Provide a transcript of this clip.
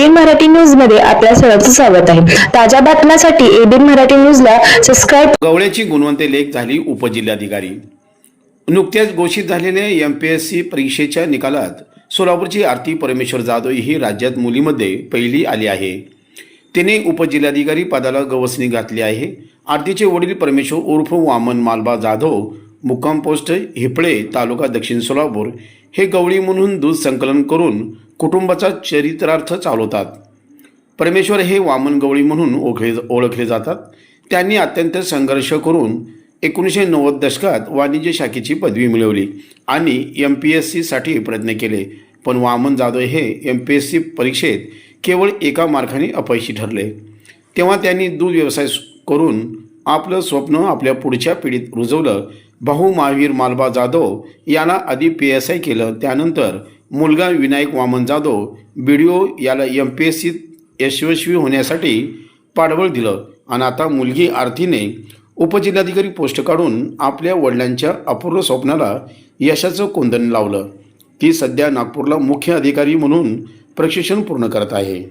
ABN Marathi न्यूजमध्ये आपल्या सर्वांचं स्वागत आहे. ताज्या बातम्यांसाठी एबीएन मराठी न्यूजला सबस्क्राईब गवळ्याची गुणवंते लेख झाली उपजिल्हाधिकारी. नुकत्याच घोषित झालेल्या एम पी एस सी परीक्षेच्या निकालात सोलापूरची आरती परमेश्वर जाधव ही राज्यात मुलीमध्ये पहिली आली आहे. तिने उपजिल्हाधिकारी पदाला गवसणी घातली आहे. आरतीचे वडील परमेश्वर उर्फ वामन मालबा जाधव मुक्काम पोस्ट हिपळे तालुका दक्षिण सोलापूर हे गवळी म्हणून दूध संकलन करून कुटुंबाचा चरित्रार्थ चालवतात. परमेश्वर हे वामन गवळी म्हणून ओळखले ओळखले जातात. त्यांनी अत्यंत संघर्ष करून एकोणीसशे नव्वद दशकात वाणिज्य शाखेची पदवी मिळवली आणि एम पी एस सीसाठी प्रयत्न केले. पण वामन जाधव हे एम पी एस सी परीक्षेत केवळ एका मार्काने अपयशी ठरले. तेव्हा त्यांनी दूध व्यवसाय करून आपलं स्वप्न आपल्या पुढच्या पिढीत रुजवलं. भाऊ महावीर मालबा जाधव यांना आधी पी एस आय केलं. त्यानंतर मुलगा Vinayak Vaman Jadhav B D O याला एम पी एस सीत यशस्वी होण्यासाठी पाठबळ दिलं. आणि आता मुलगी आरतीने उपजिल्हाधिकारी पोस्ट काढून आपल्या वडिलांच्या अपूर्व स्वप्नाला यशाचं कोंदण लावलं. ती सध्या नागपूरला मुख्य अधिकारी म्हणून प्रशिक्षण पूर्ण करत आहे.